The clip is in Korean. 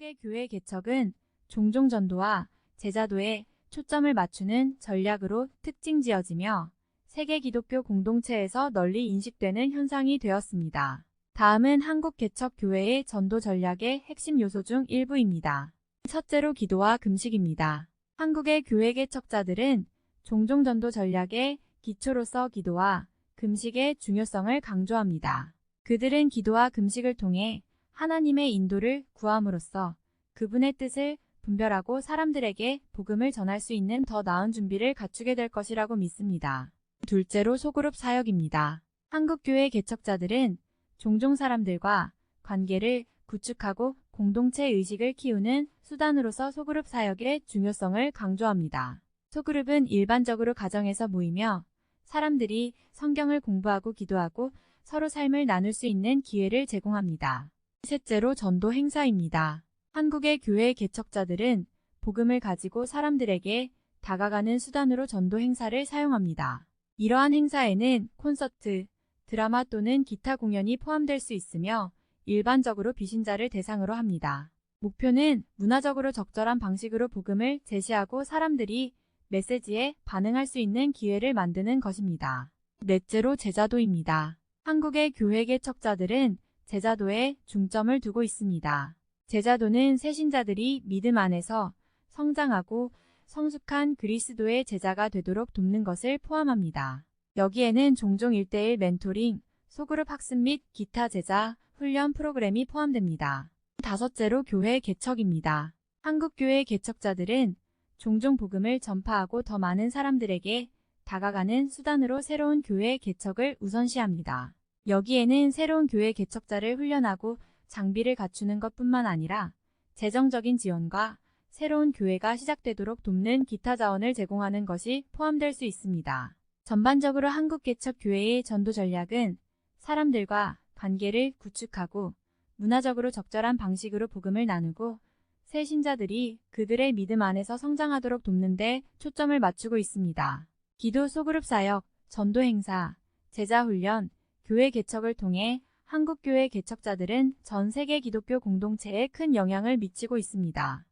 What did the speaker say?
한국의 교회 개척은 종종 전도와 제자도에 초점을 맞추는 전략으로 특징 지어지며 세계 기독교 공동체에서 널리 인식되는 현상이 되었습니다. 다음은 한국 개척 교회의 전도 전략의 핵심 요소 중 일부입니다. 첫째로 기도와 금식입니다. 한국의 교회 개척자들은 종종 전도 전략의 기초로서 기도와 금식의 중요성을 강조합니다. 그들은 기도와 금식을 통해 하나님의 인도를 구함으로써 그분의 뜻을 분별하고 사람들에게 복음을 전할 수 있는 더 나은 준비를 갖추게 될 것이라고 믿습니다. 둘째로 소그룹 사역입니다. 한국교회 개척자들은 종종 사람들과 관계를 구축하고 공동체 의식을 키우는 수단으로서 소그룹 사역의 중요성을 강조합니다. 소그룹은 일반적으로 가정에서 모이며 사람들이 성경을 공부하고 기도하고 서로 삶을 나눌 수 있는 기회를 제공합니다. 셋째로 전도 행사입니다. 한국의 교회 개척자들은 복음을 가지고 사람들에게 다가가는 수단으로 전도 행사를 사용합니다. 이러한 행사에는 콘서트, 드라마 또는 기타 공연이 포함될 수 있으며 일반적으로 비신자를 대상으로 합니다. 목표는 문화적으로 적절한 방식으로 복음을 제시하고 사람들이 메시지에 반응할 수 있는 기회를 만드는 것입니다. 넷째로 제자도입니다. 한국의 교회 개척자들은 제자도에 중점을 두고 있습니다. 제자도는 새신자들이 믿음 안에서 성장하고 성숙한 그리스도의 제자가 되도록 돕는 것을 포함합니다. 여기에는 종종 1대1 멘토링, 소그룹 학습 및 기타 제자, 훈련 프로그램이 포함됩니다. 다섯째로 교회 개척입니다. 한국교회 개척자들은 종종 복음을 전파하고 더 많은 사람들에게 다가가는 수단으로 새로운 교회 개척을 우선시합니다. 여기에는 새로운 교회 개척자를 훈련하고 장비를 갖추는 것뿐만 아니라 재정적인 지원과 새로운 교회가 시작되도록 돕는 기타 자원을 제공하는 것이 포함될 수 있습니다. 전반적으로 한국 개척 교회의 전도 전략은 사람들과 관계를 구축하고 문화적으로 적절한 방식으로 복음을 나누고 새 신자들이 그들의 믿음 안에서 성장하도록 돕는 데 초점을 맞추고 있습니다. 기도 소그룹 사역, 전도 행사, 제자 훈련, 교회 개척을 통해 한국 교회 개척자들은 전 세계 기독교 공동체에 큰 영향을 미치고 있습니다.